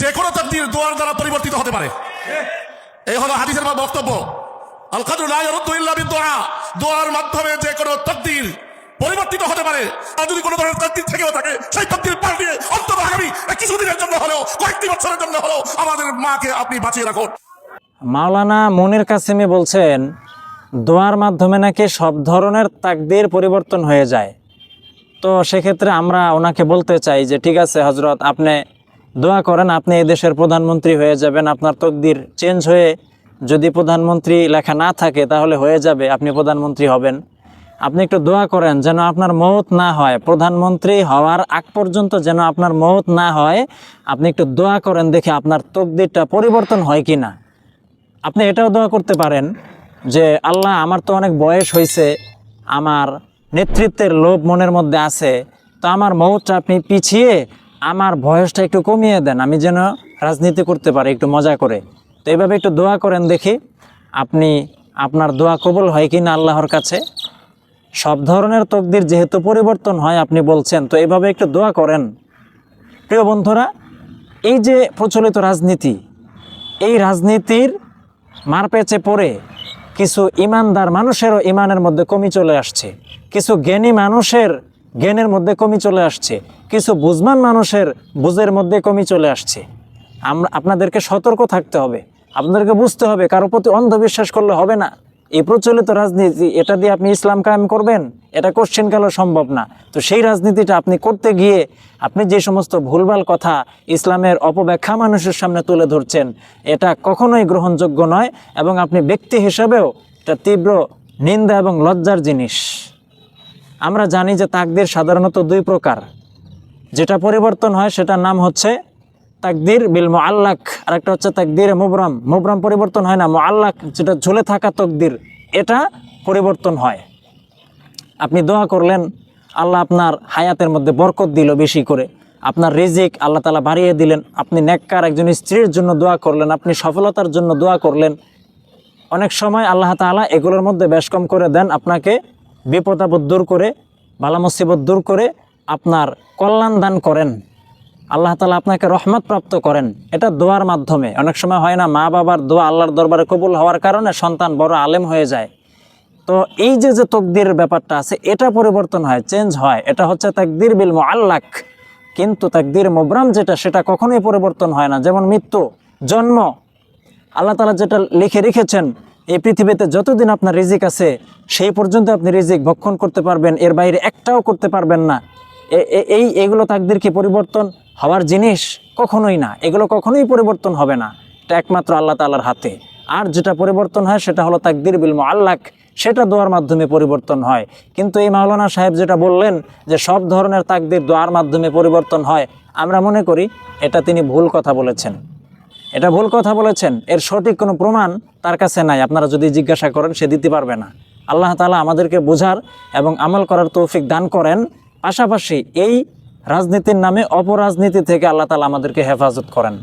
যে কোনো তাকদির দোয়ার দ্বারা পরিবর্তিত হতে পারে। এই হলো হাদিসের বক্তব্য। বিদুআ দোয়ার মাধ্যমে যে কোনো তাকদির পরিবর্তিত হতে পারে। আর যদি কোনো ধরনের তাকদির থেকেও থাকে, সেই তাকদির পাল্টিয়ে অন্তত আগামী কিছুদিনের জন্য হলেও, কয়েকটি বছরের জন্য হলেও আমাদের মাকে আপনি বাঁচিয়ে রাখুন। মাওলানা মনির কাসিমি বলছেন, দোয়ার মাধ্যমে নাকি সব ধরনের তাকদির পরিবর্তন হয়ে যায়। তো সেক্ষেত্রে আমরা ওনাকে বলতে চাই যে, ঠিক আছে হজরত আপনি দোয়া করেন, আপনি এই দেশের প্রধানমন্ত্রী হয়ে যাবেন, আপনার তকদির চেঞ্জ হয়ে যদি প্রধানমন্ত্রী লেখা না থাকে, তাহলে হয়ে যাবে, আপনি প্রধানমন্ত্রী হবেন। আপনি একটু দোয়া করেন যেন আপনার মৌত না হয়, প্রধানমন্ত্রী হওয়ার আগ পর্যন্ত যেন আপনার মৌত না হয়, আপনি একটু দোয়া করেন দেখে আপনার তকদিরটা পরিবর্তন হয় কি না আপনি এটাও দোয়া করতে পারেন যে, আল্লাহ, আমার তো অনেক বয়স হয়েছে আমার নেতৃত্বের লোভ মনের মধ্যে আছে, তো আমার মৌতটা আপনি পিছিয়ে আমার বয়সটা একটু কমিয়ে দেন, আমি যেন রাজনীতি করতে পারি, একটু মজা করে। তো এইভাবে একটু দোয়া করেন দেখি, আপনি, আপনার দোয়া কবল হয় কি না আল্লাহর কাছে? সব ধরনের তকদির যেহেতু পরিবর্তন হয়, আপনি বলছেন, তো এইভাবে একটু দোয়া করেন। প্রিয় বন্ধুরা, এই যে প্রচলিত রাজনীতি, এই রাজনীতির মারপেচে পড়ে কিছু ইমানদার মানুষেরও ইমানের মধ্যে কমি চলে আসছে। কিছু জ্ঞানী মানুষের জ্ঞানের মধ্যে কমি চলে আসছে। কিছু বুঝমান মানুষের বুঝের মধ্যে কমি চলে আসছে। আমরা, আপনাদেরকে সতর্ক থাকতে হবে। আপনাদেরকে বুঝতে হবে, কারও প্রতি অন্ধবিশ্বাস করলে হবে না। এই প্রচলিত রাজনীতি, এটা দিয়ে আপনি ইসলাম কায়েম করবেন, এটা কোশ্চেনকালও সম্ভব না। তো সেই রাজনীতিটা আপনি করতে গিয়ে আপনি যে সমস্ত ভুলভাল কথা ইসলামের অপব্যাখ্যা মানুষের সামনে তুলে ধরছেন, এটা কখনোই গ্রহণযোগ্য নয় এবং আপনি ব্যক্তি হিসাবেও এটা তীব্র নিন্দা এবং লজ্জার জিনিস। আমরা জানি যে তাকদির সাধারণত দুই প্রকার। যেটা পরিবর্তন হয়, সেটার নাম হচ্ছে তাকদির বিল মোয়াল্লাক আর একটা হচ্ছে তাকদির মুবরাম। মুবরাম পরিবর্তন হয় না মো মোয়াল্লাক যেটা ঝুলে থাকা তকদির, এটা পরিবর্তন হয়। আপনি দোয়া করলেন, আল্লাহ আপনার হায়াতের মধ্যে বরকত দিল বেশি করে। আপনার রিজিক আল্লাহ তালা বাড়িয়ে দিলেন, আপনি নেককার একজন স্ত্রীর জন্য দোয়া করলেন, আপনি সফলতার জন্য দোয়া করলেন। অনেক সময় আল্লাহ তাআলা এগুলোর মধ্যে বেশ কম করে দেন, আপনাকে আপদ দূর করে, বালা মুসিবত দূর করে আপনার কল্যাণ দান করেন। আল্লাহ তালা আপনাকে রহমত প্রাপ্ত করেন। এটা দোয়ার মাধ্যমে। অনেক সময় হয় না, মা বাবার দোয়া আল্লাহর দরবারে কবুল হওয়ার কারণে সন্তান বড় আলেম হয়ে যায়। তো এই যে যে তকদির ব্যাপারটা আছে, এটা পরিবর্তন হয়, চেঞ্জ হয়। এটা হচ্ছে তাকদির বিল মোয়াল্লাক কিন্তু তাকদির মোবরাম যেটা, সেটা কখনোই পরিবর্তন হয় না। যেমন মৃত্যু, জন্ম। আল্লাহ তালা যেটা লিখে রেখেছেন এই পৃথিবীতে যতদিন আপনার রিজিক আছে, সেই পর্যন্ত আপনি রিজিক ভক্ষণ করতে পারবেন, এর বাইরে একটাও করতে পারবেন না। এই, এগুলো তাকদির কি পরিবর্তন হওয়ার জিনিস? কখনোই না। এগুলো কখনোই পরিবর্তন হবে না। এটা একমাত্র আল্লাহ তালার হাতে। আর যেটা পরিবর্তন হয়, সেটা হলো তাকদির বিল আল্লাহ সেটা দোয়ার মাধ্যমে পরিবর্তন হয়। কিন্তু এই মাওলানা সাহেব যেটা বললেন যে, সব ধরনের তাকদির দোয়ার মাধ্যমে পরিবর্তন হয়, আমরা মনে করি এটা তিনি ভুল কথা বলেছেন। এটা ভুল কথা বলেছেন। এর সঠিক কোনো প্রমাণ তার কাছে নাই। আপনারা যদি জিজ্ঞাসা করেন, সে দিতে পারবে না। আল্লাহ তালা আমাদেরকে বোঝার এবং আমল করার তৌফিক দান করেন। পাশাপাশি এই রাজনীতির নামে অপরাজনীতি থেকে আল্লাহ তালা আমাদেরকে হেফাজত করেন।